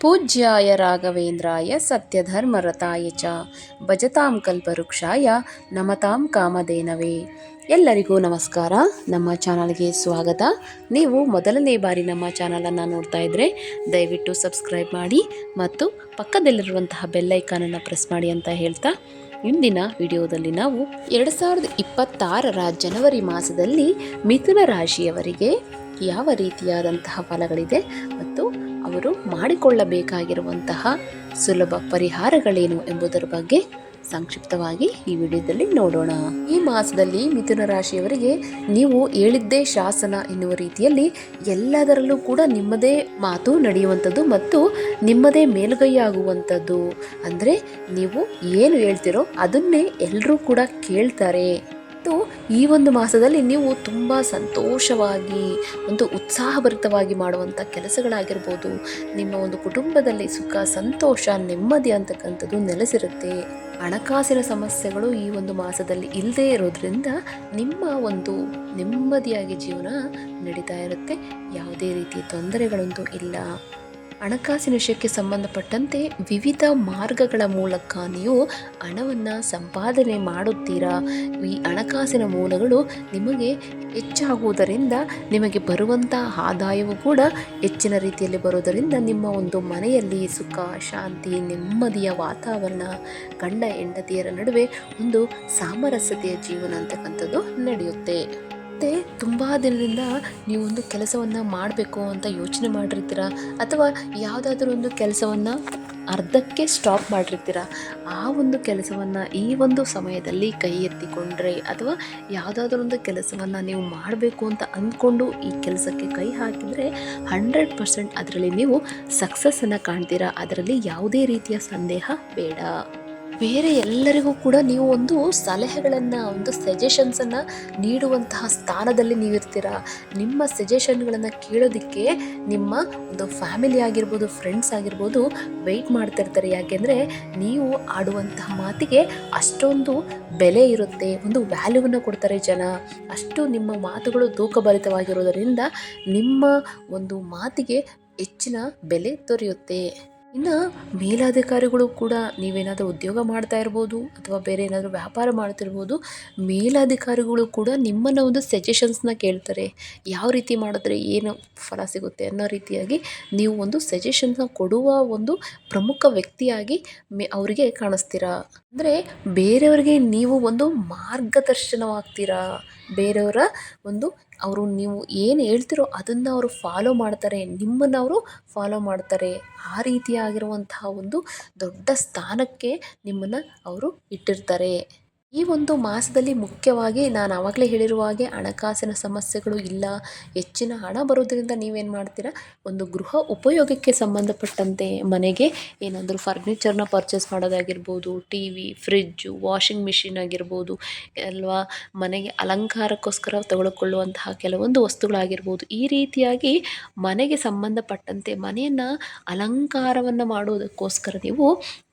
ಪೂಜ್ಯಾಯ ರಾಘವೇಂದ್ರಾಯ ಸತ್ಯಧರ್ಮರತಾಯ ಚ. ಭಜತಾಂ ಕಲ್ಪವೃಕ್ಷಾಯ ನಮತಾಂ ಕಾಮಧೇನವೇ. ಎಲ್ಲರಿಗೂ ನಮಸ್ಕಾರ. ನಮ್ಮ ಚಾನಲ್ಗೆ ಸ್ವಾಗತ. ನೀವು ಮೊದಲನೇ ಬಾರಿ ನಮ್ಮ ಚಾನಲನ್ನು ನೋಡ್ತಾ ಇದ್ದರೆ ದಯವಿಟ್ಟು ಸಬ್ಸ್ಕ್ರೈಬ್ ಮಾಡಿ ಮತ್ತು ಪಕ್ಕದಲ್ಲಿರುವಂತಹ ಬೆಲ್ಲೈಕಾನನ್ನು ಪ್ರೆಸ್ ಮಾಡಿ ಅಂತ ಹೇಳ್ತಾ ಇಂದಿನ ವಿಡಿಯೋದಲ್ಲಿ ನಾವು ಎರಡು ಸಾವಿರದ ಇಪ್ಪತ್ತಾರರ ಜನವರಿ ಮಾಸದಲ್ಲಿ ಮಿಥುನ ರಾಶಿಯವರಿಗೆ ಯಾವ ರೀತಿಯಾದಂತಹ ಫಲಗಳಿದೆ ಮತ್ತು ಅವರು ಮಾಡಿಕೊಳ್ಳಬೇಕಾಗಿರುವಂತಹ ಸುಲಭ ಪರಿಹಾರಗಳೇನು ಎಂಬುದರ ಬಗ್ಗೆ ಸಂಕ್ಷಿಪ್ತವಾಗಿ ಈ ವಿಡಿಯೋದಲ್ಲಿ ನೋಡೋಣ. ಈ ಮಾಸದಲ್ಲಿ ಮಿಥುನ ರಾಶಿಯವರಿಗೆ ನೀವು ಹೇಳಿದ್ದೇ ಶಾಸನ ಎನ್ನುವ ರೀತಿಯಲ್ಲಿ ಎಲ್ಲದರಲ್ಲೂ ಕೂಡ ನಿಮ್ಮದೇ ಮಾತು ನಡೆಯುವಂಥದ್ದು ಮತ್ತು ನಿಮ್ಮದೇ ಮೇಲುಗೈಯಾಗುವಂಥದ್ದು. ಅಂದರೆ ನೀವು ಏನು ಹೇಳ್ತಿರೋ ಅದನ್ನೇ ಎಲ್ಲರೂ ಕೂಡ ಕೇಳ್ತಾರೆ. ಮತ್ತು ಈ ಒಂದು ಮಾಸದಲ್ಲಿ ನೀವು ತುಂಬ ಸಂತೋಷವಾಗಿ, ಒಂದು ಉತ್ಸಾಹಭರಿತವಾಗಿ ಮಾಡುವಂಥ ಕೆಲಸಗಳಾಗಿರ್ಬೋದು. ನಿಮ್ಮ ಒಂದು ಕುಟುಂಬದಲ್ಲಿ ಸುಖ, ಸಂತೋಷ, ನೆಮ್ಮದಿ ಅಂತಕ್ಕಂಥದ್ದು ನೆಲೆಸಿರುತ್ತೆ. ಹಣಕಾಸಿನ ಸಮಸ್ಯೆಗಳು ಈ ಒಂದು ಮಾಸದಲ್ಲಿ ಇಲ್ಲದೇ ಇರೋದ್ರಿಂದ ನಿಮ್ಮ ಒಂದು ನೆಮ್ಮದಿಯಾಗಿ ಜೀವನ ನಡೀತಾ ಇರುತ್ತೆ. ಯಾವುದೇ ರೀತಿಯ ತೊಂದರೆಗಳಂತೂ ಇಲ್ಲ. ಹಣಕಾಸಿನ ವಿಷಯಕ್ಕೆ ಸಂಬಂಧಪಟ್ಟಂತೆ ವಿವಿಧ ಮಾರ್ಗಗಳ ಮೂಲಕ ನೀವು ಹಣವನ್ನು ಸಂಪಾದನೆ ಮಾಡುತ್ತೀರಾ? ಈ ಹಣಕಾಸಿನ ಮೂಲಗಳು ನಿಮಗೆ ಹೆಚ್ಚಾಗುವುದರಿಂದ ನಿಮಗೆ ಬರುವಂಥ ಆದಾಯವು ಕೂಡ ಹೆಚ್ಚಿನ ರೀತಿಯಲ್ಲಿ ಬರುವುದರಿಂದ ನಿಮ್ಮ ಒಂದು ಮನೆಯಲ್ಲಿ ಸುಖ, ಶಾಂತಿ, ನೆಮ್ಮದಿಯ ವಾತಾವರಣ, ಗಂಡ, ಹೆಂಡತಿಯರ ನಡುವೆ ಒಂದು ಸಾಮರಸ್ಯತೆಯ ಜೀವನ ಅಂತಕ್ಕಂಥದ್ದು ನಡೆಯುತ್ತೆ. ಮತ್ತು ತುಂಬ ದಿನದಿಂದ ನೀವು ಒಂದು ಕೆಲಸವನ್ನು ಮಾಡಬೇಕು ಅಂತ ಯೋಚನೆ ಮಾಡಿರ್ತೀರ? ಅಥವಾ ಯಾವುದಾದ್ರೂ ಒಂದು ಕೆಲಸವನ್ನು ಅರ್ಧಕ್ಕೆ ಸ್ಟಾಪ್ ಮಾಡಿರ್ತೀರ? ಆ ಒಂದು ಕೆಲಸವನ್ನು ಈ ಒಂದು ಸಮಯದಲ್ಲಿ ಕೈ ಎತ್ತಿಕೊಂಡ್ರೆ ಅಥವಾ ಯಾವುದಾದ್ರೂ ಒಂದು ಕೆಲಸವನ್ನು ನೀವು ಮಾಡಬೇಕು ಅಂತ ಅಂದ್ಕೊಂಡು ಈ ಕೆಲಸಕ್ಕೆ ಕೈ ಹಾಕಿದರೆ ಹಂಡ್ರೆಡ್ ಪರ್ಸೆಂಟ್ ಅದರಲ್ಲಿ ನೀವು ಸಕ್ಸಸ್ಸನ್ನು ಕಾಣ್ತೀರಾ? ಅದರಲ್ಲಿ ಯಾವುದೇ ರೀತಿಯ ಸಂದೇಹ ಬೇಡ. ಬೇರೆ ಎಲ್ಲರಿಗೂ ಕೂಡ ನೀವು ಒಂದು ಸಲಹೆಗಳನ್ನು, ಒಂದು ಸಜೆಷನ್ಸನ್ನು ನೀಡುವಂತಹ ಸ್ಥಾನದಲ್ಲಿ ನೀವಿರ್ತೀರಾ? ನಿಮ್ಮ ಸಜೆಷನ್ಗಳನ್ನು ಕೇಳೋದಕ್ಕೆ ನಿಮ್ಮ ಒಂದು ಫ್ಯಾಮಿಲಿ ಆಗಿರ್ಬೋದು ಫ್ರೆಂಡ್ಸ್ ಆಗಿರ್ಬೋದು ವೆಯ್ಟ್ ಮಾಡ್ತಿರ್ತಾರೆ. ಯಾಕೆಂದರೆ ನೀವು ಆಡುವಂತಹ ಮಾತಿಗೆ ಅಷ್ಟೊಂದು ಬೆಲೆ ಇರುತ್ತೆ, ಒಂದು ವ್ಯಾಲ್ಯೂವನ್ನು ಕೊಡ್ತಾರೆ ಜನ. ಅಷ್ಟು ನಿಮ್ಮ ಮಾತುಗಳು ತೂಕಭರಿತವಾಗಿರೋದರಿಂದ ನಿಮ್ಮ ಒಂದು ಮಾತಿಗೆ ಹೆಚ್ಚಿನ ಬೆಲೆ ದೊರೆಯುತ್ತೆ. ಇನ್ನು ಮೇಲಾಧಿಕಾರಿಗಳು ಕೂಡ ನೀವೇನಾದರೂ ಉದ್ಯೋಗ ಮಾಡ್ತಾ ಇರ್ಬೋದು ಅಥವಾ ಬೇರೆ ಏನಾದರೂ ವ್ಯಾಪಾರ ಮಾಡ್ತಿರ್ಬೋದು, ಮೇಲಾಧಿಕಾರಿಗಳು ಕೂಡ ನಿಮ್ಮನ್ನು ಒಂದು ಸಜೆಷನ್ಸ್ನ ಕೇಳ್ತಾರೆ. ಯಾವ ರೀತಿ ಮಾಡಿದ್ರೆ ಏನು ಫಲ ಸಿಗುತ್ತೆ ಅನ್ನೋ ರೀತಿಯಾಗಿ ನೀವು ಒಂದು ಸಜೆಷನ್ಸ್ನ ಕೊಡುವ ಒಂದು ಪ್ರಮುಖ ವ್ಯಕ್ತಿಯಾಗಿ ಮೆ ಅವರಿಗೆ ಕಾಣಿಸ್ತೀರಾ? ಅಂದರೆ ಬೇರೆಯವರಿಗೆ ನೀವು ಒಂದು ಮಾರ್ಗದರ್ಶನವಾಗ್ತೀರಾ? ಬೇರೆಯವರ ಒಂದು ಅವರು ನೀವು ಏನು ಹೇಳ್ತಿರೋ ಅದನ್ನು ಅವರು ಫಾಲೋ ಮಾಡ್ತಾರೆ, ನಿಮ್ಮನ್ನು ಅವರು ಫಾಲೋ ಮಾಡ್ತಾರೆ. ಆ ರೀತಿಯಾಗಿರುವಂತಹ ಒಂದು ದೊಡ್ಡ ಸ್ಥಾನಕ್ಕೆ ನಿಮ್ಮನ್ನು ಅವರು ಇಟ್ಟಿರ್ತಾರೆ. ಈ ಒಂದು ಮಾಸದಲ್ಲಿ ಮುಖ್ಯವಾಗಿ ನಾನು ಆವಾಗಲೇ ಹೇಳಿರುವ ಹಾಗೆ ಹಣಕಾಸಿನ ಸಮಸ್ಯೆಗಳು ಇಲ್ಲ, ಹೆಚ್ಚಿನ ಹಣ ಬರೋದರಿಂದ ನೀವೇನು ಮಾಡ್ತೀರಾ? ಒಂದು ಗೃಹ ಉಪಯೋಗಕ್ಕೆ ಸಂಬಂಧಪಟ್ಟಂತೆ ಮನೆಗೆ ಏನಾದರೂ ಫರ್ನಿಚರ್ನ ಪರ್ಚೇಸ್ ಮಾಡೋದಾಗಿರ್ಬೋದು T V fridge washing machine ಆಗಿರ್ಬೋದು, ಅಲ್ವಾ? ಮನೆಗೆ ಅಲಂಕಾರಕ್ಕೋಸ್ಕರ ತಗೊಳ್ಕೊಳ್ಳುವಂತಹ ಕೆಲವೊಂದು ವಸ್ತುಗಳಾಗಿರ್ಬೋದು, ಈ ರೀತಿಯಾಗಿ ಮನೆಗೆ ಸಂಬಂಧಪಟ್ಟಂತೆ ಮನೆಯನ್ನು ಅಲಂಕಾರವನ್ನು ಮಾಡೋದಕ್ಕೋಸ್ಕರ ನೀವು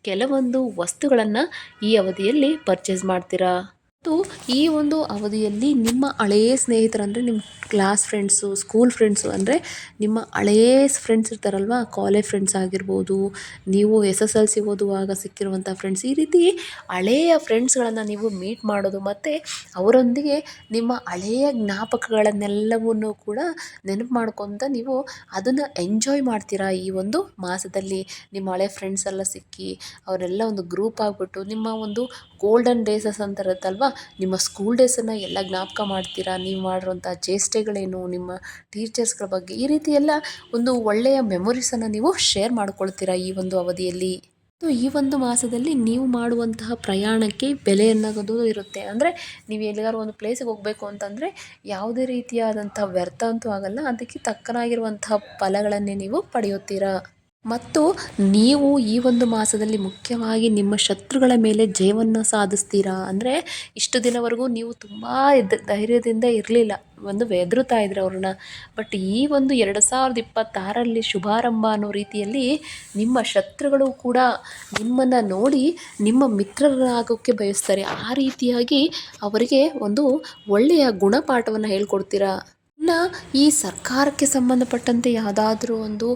ಕೆಲವೊಂದು ವಸ್ತುಗಳನ್ನು ಈ ಅವಧಿಯಲ್ಲಿ ಪರ್ಚೇಸ್ ಮಾಡ್ತೀರಾ? ಮತ್ತು ಈ ಒಂದು ಅವಧಿಯಲ್ಲಿ ನಿಮ್ಮ ಹಳೆಯ ಸ್ನೇಹಿತರಂದರೆ ನಿಮ್ಮ ಕ್ಲಾಸ್ ಫ್ರೆಂಡ್ಸು ಸ್ಕೂಲ್ ಫ್ರೆಂಡ್ಸು ಅಂದರೆ ನಿಮ್ಮ ಹಳೆಯ ಫ್ರೆಂಡ್ಸ್ ಇರ್ತಾರಲ್ವ? ಕಾಲೇಜ್ ಫ್ರೆಂಡ್ಸ್ ಆಗಿರ್ಬೋದು, ನೀವು ಎಸ್ ಎಸ್ ಎಲ್ ಸಿ ಓದುವಾಗ ಸಿಕ್ಕಿರುವಂಥ ಫ್ರೆಂಡ್ಸ್ ಈ ರೀತಿ ಹಳೆಯ ಫ್ರೆಂಡ್ಸ್ಗಳನ್ನು ನೀವು ಮೀಟ್ ಮಾಡೋದು ಮತ್ತು ಅವರೊಂದಿಗೆ ನಿಮ್ಮ ಹಳೆಯ ಜ್ಞಾಪಕಗಳನ್ನೆಲ್ಲವನ್ನೂ ಕೂಡ ನೆನಪು ಮಾಡ್ಕೊತ ನೀವು ಅದನ್ನು ಎಂಜಾಯ್ ಮಾಡ್ತೀರಾ? ಈ ಒಂದು ಮಾಸದಲ್ಲಿ ನಿಮ್ಮ ಹಳೆ ಫ್ರೆಂಡ್ಸ್ ಎಲ್ಲ ಸಿಕ್ಕಿ, ಅವರೆಲ್ಲ ಒಂದು ಗ್ರೂಪ್ ಆಗಿಬಿಟ್ಟು ನಿಮ್ಮ ಒಂದು ಗೋಲ್ಡನ್ ಡೇಸಸ್ ಅಂತ ಇರುತ್ತಲ್ವ? ನಿಮ್ಮ ಸ್ಕೂಲ್ ಡೇಸನ್ನು ಎಲ್ಲ ಜ್ಞಾಪಕ ಮಾಡ್ತೀರಾ? ನೀವು ಮಾಡಿರೋಂಥ ಚೇಷ್ಟೆಗಳೇನು? ನಿಮ್ಮ ಟೀಚರ್ಸ್ಗಳ ಬಗ್ಗೆ ಈ ರೀತಿ ಎಲ್ಲ ಒಂದು ಒಳ್ಳೆಯ ಮೆಮೊರೀಸನ್ನು ನೀವು ಶೇರ್ ಮಾಡ್ಕೊಳ್ತೀರಾ ಈ ಒಂದು ಅವಧಿಯಲ್ಲಿ? ಸೊ ಈ ಒಂದು ಮಾಸದಲ್ಲಿ ನೀವು ಮಾಡುವಂತಹ ಪ್ರಯಾಣಕ್ಕೆ ಬೆಲೆ ಅನ್ನೋದು ಇರುತ್ತೆ. ಅಂದರೆ ನೀವು ಎಲ್ಲಿಗಾರು ಒಂದು ಪ್ಲೇಸಿಗೆ ಹೋಗಬೇಕು ಅಂತಂದರೆ ಯಾವುದೇ ರೀತಿಯಾದಂಥ ವ್ಯರ್ಥ ಅಂತೂ ಆಗಲ್ಲ. ಅದಕ್ಕೆ ತಕ್ಕನಾಗಿರುವಂತಹ ಫಲಗಳನ್ನೇ ನೀವು ಪಡೆಯುತ್ತೀರಾ? ಮತ್ತು ನೀವು ಈ ಒಂದು ಮಾಸದಲ್ಲಿ ಮುಖ್ಯವಾಗಿ ನಿಮ್ಮ ಶತ್ರುಗಳ ಮೇಲೆ ಜಯವನ್ನು ಸಾಧಿಸ್ತೀರಾ? ಅಂದರೆ ಇಷ್ಟು ದಿನವರೆಗೂ ನೀವು ತುಂಬ ಧೈರ್ಯದಿಂದ ಇರಲಿಲ್ಲ. ಒಂದು ಬೆದರುತ್ತಾ ಇದ್ರಿ ಅವ್ರನ್ನ. ಬಟ್ ಈ ಒಂದು ಎರಡು ಸಾವಿರದ ಇಪ್ಪತ್ತಾರರಲ್ಲಿ ಶುಭಾರಂಭ ಅನ್ನೋ ರೀತಿಯಲ್ಲಿ ನಿಮ್ಮ ಶತ್ರುಗಳು ಕೂಡ ನಿಮ್ಮನ್ನು ನೋಡಿ ನಿಮ್ಮ ಮಿತ್ರರಾಗೋಕ್ಕೆ ಬಯಸ್ತಾರೆ. ಆ ರೀತಿಯಾಗಿ ಅವರಿಗೆ ಒಂದು ಒಳ್ಳೆಯ ಗುಣಪಾಠವನ್ನು ಹೇಳ್ಕೊಡ್ತೀರಾ? ಇನ್ನು ಈ ಸರ್ಕಾರಕ್ಕೆ ಸಂಬಂಧಪಟ್ಟಂತೆ ಯಾವುದಾದ್ರೂ ಒಂದು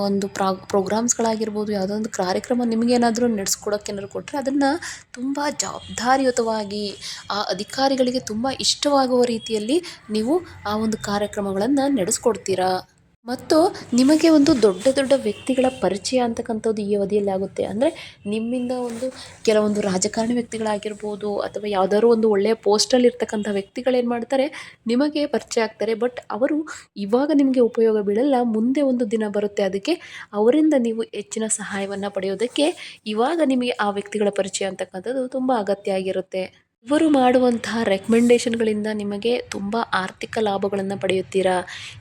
ಒಂದು ಪ್ರಾಗ್ ಪ್ರೋಗ್ರಾಮ್ಸ್ಗಳಾಗಿರ್ಬೋದು, ಯಾವುದೋ ಒಂದು ಕಾರ್ಯಕ್ರಮ ನಿಮಗೇನಾದರೂ ನಡೆಸ್ಕೊಡೋಕೆ ಏನಾದ್ರು ಕೊಟ್ಟರೆ ಅದನ್ನು ತುಂಬ ಜವಾಬ್ದಾರಿಯುತವಾಗಿ ಆ ಅಧಿಕಾರಿಗಳಿಗೆ ತುಂಬ ಇಷ್ಟವಾಗುವ ರೀತಿಯಲ್ಲಿ ನೀವು ಆ ಒಂದು ಕಾರ್ಯಕ್ರಮಗಳನ್ನು ನಡೆಸ್ಕೊಡ್ತೀರಾ? ಮತ್ತು ನಿಮಗೆ ಒಂದು ದೊಡ್ಡ ದೊಡ್ಡ ವ್ಯಕ್ತಿಗಳ ಪರಿಚಯ ಅಂತಕ್ಕಂಥದ್ದು ಈ ಅವಧಿಯಲ್ಲಿ ಆಗುತ್ತೆ. ಅಂದರೆ ನಿಮ್ಮಿಂದ ಒಂದು ಕೆಲವೊಂದು ರಾಜಕಾರಣಿ ವ್ಯಕ್ತಿಗಳಾಗಿರ್ಬೋದು ಅಥವಾ ಯಾವ್ದಾದ್ರು ಒಂದು ಒಳ್ಳೆಯ ಪೋಸ್ಟಲ್ಲಿ ಇರ್ತಕ್ಕಂಥ ವ್ಯಕ್ತಿಗಳೇನು ಮಾಡ್ತಾರೆ, ನಿಮಗೆ ಪರಿಚಯ ಆಗ್ತಾರೆ. ಬಟ್ ಅವರು ಇವಾಗ ನಿಮಗೆ ಉಪಯೋಗ ಬೀಳಲ್ಲ, ಮುಂದೆ ಒಂದು ದಿನ ಬರುತ್ತೆ. ಅದಕ್ಕೆ ಅವರಿಂದ ನೀವು ಹೆಚ್ಚಿನ ಸಹಾಯವನ್ನು ಪಡೆಯೋದಕ್ಕೆ ಇವಾಗ ನಿಮಗೆ ಆ ವ್ಯಕ್ತಿಗಳ ಪರಿಚಯ ಅಂತಕ್ಕಂಥದ್ದು ತುಂಬ ಅಗತ್ಯ ಆಗಿರುತ್ತೆ. ಇವರು ಮಾಡುವಂತಹ ರೆಕಮೆಂಡೇಷನ್ಗಳಿಂದ ನಿಮಗೆ ತುಂಬ ಆರ್ಥಿಕ ಲಾಭಗಳನ್ನು ಪಡೆಯುತ್ತೀರಾ?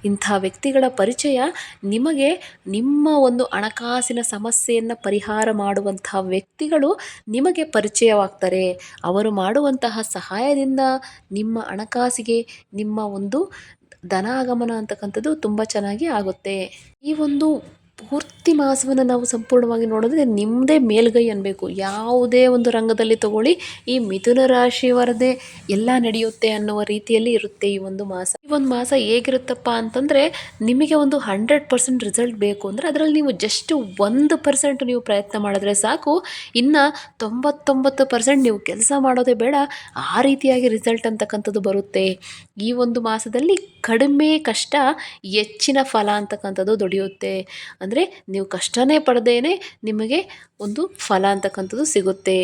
ಇಂಥ ವ್ಯಕ್ತಿಗಳ ಪರಿಚಯ ನಿಮಗೆ ನಿಮ್ಮ ಒಂದು ಹಣಕಾಸಿನ ಸಮಸ್ಯೆಯನ್ನು ಪರಿಹಾರ ಮಾಡುವಂತಹ ವ್ಯಕ್ತಿಗಳು ನಿಮಗೆ ಪರಿಚಯವಾಗ್ತಾರೆ. ಅವರು ಮಾಡುವಂತಹ ಸಹಾಯದಿಂದ ನಿಮ್ಮ ಹಣಕಾಸಿಗೆ ನಿಮ್ಮ ಒಂದು ಧನಾಗಮನ ಅಂತಕ್ಕಂಥದ್ದು ತುಂಬ ಚೆನ್ನಾಗಿ ಆಗುತ್ತೆ. ಈ ಒಂದು ಪೂರ್ತಿ ಮಾಸವನ್ನು ನಾವು ಸಂಪೂರ್ಣವಾಗಿ ನೋಡಿದ್ರೆ ನಿಮ್ಮದೇ ಮೇಲುಗೈ ಅನ್ನಬೇಕು ಯಾವುದೇ ಒಂದು ರಂಗದಲ್ಲಿ ತಗೊಳ್ಳಿ, ಈ ಮಿಥುನ ರಾಶಿಯವರದೇ ಎಲ್ಲ ನಡೆಯುತ್ತೆ ಅನ್ನುವ ರೀತಿಯಲ್ಲಿ ಇರುತ್ತೆ ಈ ಒಂದು ಮಾಸ. ಈ ಒಂದು ಮಾಸ ಹೇಗಿರುತ್ತಪ್ಪ ಅಂತಂದರೆ, ನಿಮಗೆ ಒಂದು ಹಂಡ್ರೆಡ್ ಪರ್ಸೆಂಟ್ ರಿಸಲ್ಟ್ ಬೇಕು ಅಂದರೆ ಅದರಲ್ಲಿ ನೀವು ಜಸ್ಟ್ ಒಂದು ಪರ್ಸೆಂಟ್ ನೀವು ಪ್ರಯತ್ನ ಮಾಡಿದ್ರೆ ಸಾಕು. ಇನ್ನು ತೊಂಬತ್ತೊಂಬತ್ತು ಪರ್ಸೆಂಟ್ ನೀವು ಕೆಲಸ ಮಾಡೋದೇ ಬೇಡ, ಆ ರೀತಿಯಾಗಿ ರಿಸಲ್ಟ್ ಅಂತಕ್ಕಂಥದ್ದು ಬರುತ್ತೆ. ಈ ಒಂದು ಮಾಸದಲ್ಲಿ ಕಡಿಮೆ ಕಷ್ಟ, ಹೆಚ್ಚಿನ ಫಲ ಅಂತಕ್ಕಂಥದ್ದು ದೊರೆಯುತ್ತೆ ಅಂದರೆ ನೀವು ಕಷ್ಟನೇ ಪಡೆದೇನೆ ನಿಮಗೆ ಒಂದು ಫಲ ಅಂತಕ್ಕಂಥದ್ದು ಸಿಗುತ್ತೆ.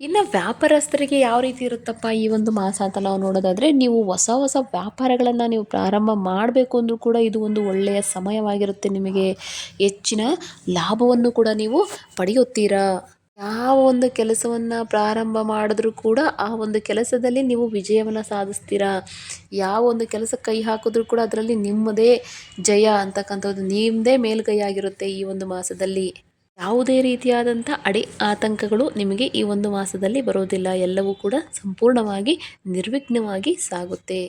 ಇನ್ನು ವ್ಯಾಪಾರಸ್ಥರಿಗೆ ಯಾವ ರೀತಿ ಇರುತ್ತಪ್ಪ ಈ ಒಂದು ಮಾಸ ಅಂತ ನಾವು ನೋಡೋದಾದರೆ ನೀವು ಹೊಸ ಹೊಸ ವ್ಯಾಪಾರಗಳನ್ನು ನೀವು ಪ್ರಾರಂಭ ಮಾಡಬೇಕು ಅಂದರೂ ಕೂಡ ಇದು ಒಂದು ಒಳ್ಳೆಯ ಸಮಯವಾಗಿರುತ್ತೆ ನಿಮಗೆ. ಹೆಚ್ಚಿನ ಲಾಭವನ್ನು ಕೂಡ ನೀವು ಪಡೆಯುತ್ತೀರಾ? ಯಾವ ಒಂದು ಕೆಲಸವನ್ನು ಪ್ರಾರಂಭ ಮಾಡಿದ್ರೂ ಕೂಡ ಆ ಒಂದು ಕೆಲಸದಲ್ಲಿ ನೀವು ವಿಜಯವನ್ನು ಸಾಧಿಸ್ತೀರಾ? ಯಾವ ಒಂದು ಕೆಲಸ ಕೈ ಹಾಕಿದ್ರೂ ಕೂಡ ಅದರಲ್ಲಿ ನಿಮ್ಮದೇ ಜಯ ಅಂತಕ್ಕಂಥದ್ದು ನಿಮ್ಮದೇ ಮೇಲುಗೈ ಆಗಿರುತ್ತೆ ಈ ಒಂದು ಮಾಸದಲ್ಲಿ. ಯಾವುದೇ ರೀತಿಯಾದಂಥ ಅಡೆ ಆತಂಕಗಳು ನಿಮಗೆ ಈ ಒಂದು ಮಾಸದಲ್ಲಿ ಬರೋದಿಲ್ಲ. ಎಲ್ಲವೂ ಕೂಡ ಸಂಪೂರ್ಣವಾಗಿ ನಿರ್ವಿಘ್ನವಾಗಿ ಸಾಗುತ್ತೆ.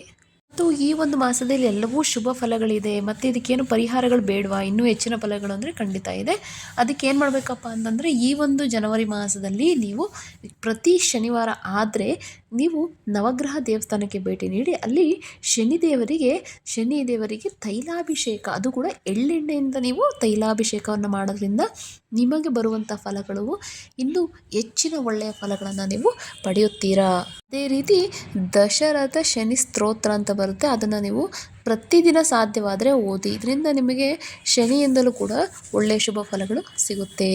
ಮತ್ತು ಈ ಒಂದು ಮಾಸದಲ್ಲಿ ಎಲ್ಲವೂ ಶುಭ ಫಲಗಳಿದೆ. ಮತ್ತು ಇದಕ್ಕೇನು ಪರಿಹಾರಗಳು ಬೇಡವಾ? ಇನ್ನೂ ಹೆಚ್ಚಿನ ಫಲಗಳು ಅಂದರೆ ಖಂಡಿತ ಇದೆ. ಅದಕ್ಕೆ ಏನು ಮಾಡಬೇಕಪ್ಪ ಅಂತಂದರೆ ಈ ಒಂದು ಜನವರಿ ಮಾಸದಲ್ಲಿ ನೀವು ಪ್ರತಿ ಶನಿವಾರ ಆದರೆ ನೀವು ನವಗ್ರಹ ದೇವಸ್ಥಾನಕ್ಕೆ ಭೇಟಿ ನೀಡಿ, ಅಲ್ಲಿ ಶನಿದೇವರಿಗೆ ಶನಿ ದೇವರಿಗೆ ತೈಲಾಭಿಷೇಕ. ಅದು ಕೂಡ ಎಳ್ಳೆಣ್ಣೆಯಿಂದ ನೀವು ತೈಲಾಭಿಷೇಕವನ್ನು ಮಾಡೋದ್ರಿಂದ ನಿಮಗೆ ಬರುವಂಥ ಫಲಗಳು ಇನ್ನೂ ಹೆಚ್ಚಿನ ಒಳ್ಳೆಯ ಫಲಗಳನ್ನು ನೀವು ಪಡೆಯುತ್ತೀರಾ? ಅದೇ ರೀತಿ ದಶರಥ ಶನಿ ಸ್ತೋತ್ರ ಅಂತ ಬರುತ್ತೆ. ಅದನ್ನು ನೀವು ಪ್ರತಿದಿನ ಸಾಧ್ಯವಾದರೆ ಓದಿ. ಇದರಿಂದ ನಿಮಗೆ ಶನಿಯಿಂದಲೂ ಕೂಡ ಒಳ್ಳೆಯ ಶುಭ ಫಲಗಳು ಸಿಗುತ್ತೆ.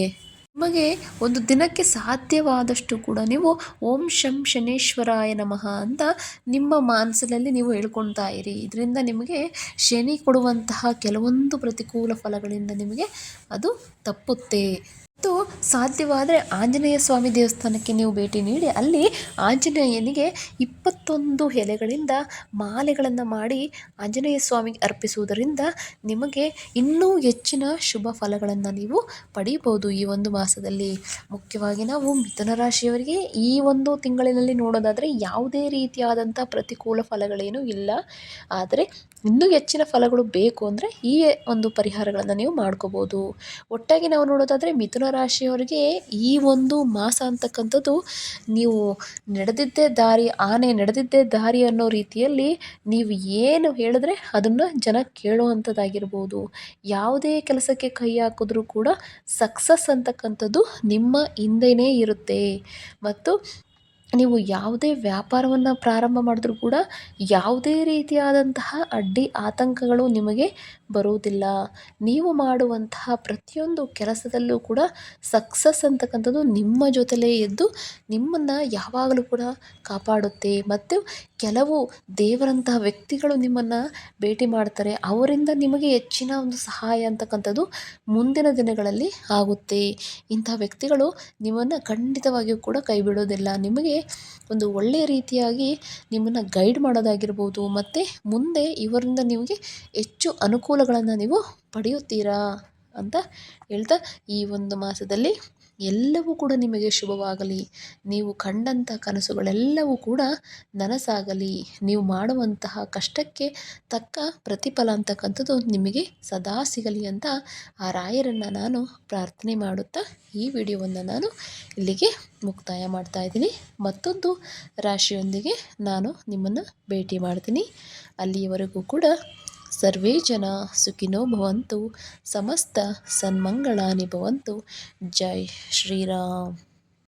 ನಿಮಗೆ ಒಂದು ದಿನಕ್ಕೆ ಸಾಧ್ಯವಾದಷ್ಟು ಕೂಡ ನೀವು ಓಂ ಶಂ ಶನೇಶ್ವರಾಯ ನಮಃ ಅಂತ ನಿಮ್ಮ ಮನಸ್ಸಿನಲ್ಲಿ ನೀವು ಹೇಳ್ಕೊಳ್ತಾ ಇರಿ. ಇದರಿಂದ ನಿಮಗೆ ಶನಿ ಕೊಡುವಂತಹ ಕೆಲವೊಂದು ಪ್ರತಿಕೂಲ ಫಲಗಳಿಂದ ನಿಮಗೆ ಅದು ತಪ್ಪುತ್ತೆ. ಮತ್ತು ಸಾಧ್ಯವಾದರೆ ಆಂಜನೇಯ ಸ್ವಾಮಿ ದೇವಸ್ಥಾನಕ್ಕೆ ನೀವು ಭೇಟಿ ನೀಡಿ, ಅಲ್ಲಿ ಆಂಜನೇಯನಿಗೆ ಇಪ್ಪತ್ತೊಂದು ಎಲೆಗಳಿಂದ ಮಾಲೆಗಳನ್ನು ಮಾಡಿ ಆಂಜನೇಯ ಸ್ವಾಮಿಗೆ ಅರ್ಪಿಸುವುದರಿಂದ ನಿಮಗೆ ಇನ್ನೂ ಹೆಚ್ಚಿನ ಶುಭ ಫಲಗಳನ್ನು ನೀವು ಪಡೆಯಬಹುದು ಈ ಒಂದು ಮಾಸದಲ್ಲಿ. ಮುಖ್ಯವಾಗಿ ನಾವು ಮಿಥುನ ರಾಶಿಯವರಿಗೆ ಈ ಒಂದು ತಿಂಗಳಿನಲ್ಲಿ ನೋಡೋದಾದರೆ ಯಾವುದೇ ರೀತಿಯಾದಂಥ ಪ್ರತಿಕೂಲ ಫಲಗಳೇನೂ ಇಲ್ಲ. ಆದರೆ ಇನ್ನೂ ಹೆಚ್ಚಿನ ಫಲಗಳು ಬೇಕು ಅಂದರೆ ಈ ಒಂದು ಪರಿಹಾರಗಳನ್ನು ನೀವು ಮಾಡ್ಕೋಬೋದು. ಒಟ್ಟಾಗಿ ನಾವು ನೋಡೋದಾದರೆ ಮಿಥುನ ರಾಶಿಯವರಿಗೆ ಈ ಒಂದು ಮಾಸ ಅಂತಕ್ಕಂಥದ್ದು ನೀವು ನಡೆದಿದ್ದೇ ದಾರಿ, ಆನೆ ನಡೆದಿದ್ದೇ ದಾರಿ ಅನ್ನೋ ರೀತಿಯಲ್ಲಿ ನೀವು ಏನು ಹೇಳಿದ್ರೆ ಅದನ್ನು ಜನ ಕೇಳುವಂಥದ್ದಾಗಿರ್ಬೋದು. ಯಾವುದೇ ಕೆಲಸಕ್ಕೆ ಕೈ ಹಾಕಿದ್ರೂ ಕೂಡ ಸಕ್ಸಸ್ ಅಂತಕ್ಕಂಥದ್ದು ನಿಮ್ಮ ಹಿಂದೆಯೇ ಇರುತ್ತೆ. ಮತ್ತು ನೀವು ಯಾವುದೇ ವ್ಯಾಪಾರವನ್ನು ಪ್ರಾರಂಭ ಮಾಡಿದ್ರೂ ಕೂಡ ಯಾವುದೇ ರೀತಿಯಾದಂತಹ ಅಡ್ಡಿ ಆತಂಕಗಳು ನಿಮಗೆ ಬರುವುದಿಲ್ಲ. ನೀವು ಮಾಡುವಂತಹ ಪ್ರತಿಯೊಂದು ಕೆಲಸದಲ್ಲೂ ಕೂಡ ಸಕ್ಸಸ್ ಅಂತಕ್ಕಂಥದ್ದು ನಿಮ್ಮ ಜೊತೆಲೇ ಇದ್ದು ನಿಮ್ಮನ್ನು ಯಾವಾಗಲೂ ಕೂಡ ಕಾಪಾಡುತ್ತೆ. ಮತ್ತು ಕೆಲವು ದೇವರಂತಹ ವ್ಯಕ್ತಿಗಳು ನಿಮ್ಮನ್ನು ಭೇಟಿ ಮಾಡ್ತಾರೆ. ಅವರಿಂದ ನಿಮಗೆ ಹೆಚ್ಚಿನ ಒಂದು ಸಹಾಯ ಅಂತಕ್ಕಂಥದ್ದು ಮುಂದಿನ ದಿನಗಳಲ್ಲಿ ಆಗುತ್ತೆ. ಇಂತಹ ವ್ಯಕ್ತಿಗಳು ನಿಮ್ಮನ್ನು ಖಂಡಿತವಾಗಿಯೂ ಕೂಡ ಕೈ ಬಿಡೋದಿಲ್ಲ ನಿಮಗೆ ಒಂದು ಒಳ್ಳೆಯ ರೀತಿಯಾಗಿ ನಿಮ್ಮನ್ನು ಗೈಡ್ ಮಾಡೋದಾಗಿರ್ಬೋದು. ಮತ್ತು ಮುಂದೆ ಇವರಿಂದ ನಿಮಗೆ ಹೆಚ್ಚು ಅನುಕೂಲಗಳನ್ನು ನೀವು ಪಡೆಯುತ್ತೀರಾ ಅಂತ ಹೇಳ್ತಾ ಈ ಒಂದು ಮಾಸದಲ್ಲಿ ಎಲ್ಲವೂ ಕೂಡ ನಿಮಗೆ ಶುಭವಾಗಲಿ. ನೀವು ಕಂಡಂಥ ಕನಸುಗಳೆಲ್ಲವೂ ಕೂಡ ನನಸಾಗಲಿ. ನೀವು ಮಾಡುವಂತಹ ಕಷ್ಟಕ್ಕೆ ತಕ್ಕ ಪ್ರತಿಫಲ ಅಂತಕ್ಕಂಥದ್ದು ನಿಮಗೆ ಸದಾ ಸಿಗಲಿ ಅಂತ ಆ ರಾಯರನ್ನು ನಾನು ಪ್ರಾರ್ಥನೆ ಮಾಡುತ್ತಾ ಈ ವಿಡಿಯೋವನ್ನು ನಾನು ಇಲ್ಲಿಗೆ ಮುಕ್ತಾಯ ಮಾಡ್ತಾ ಇದ್ದೀನಿ. ಮತ್ತೊಂದು ರಾಶಿಯೊಂದಿಗೆ ನಾನು ನಿಮ್ಮನ್ನು ಭೇಟಿ ಮಾಡ್ತೀನಿ. ಅಲ್ಲಿಯವರೆಗೂ ಕೂಡ ಸರ್ವೇ ಜನ ಸುಖಿನೋ ಭವಂತು ಸಮಸ್ತ ಸನ್ಮಂಗಳಾನಿ ಭವಂತು. ಜೈ ಶ್ರೀರಾಮ್.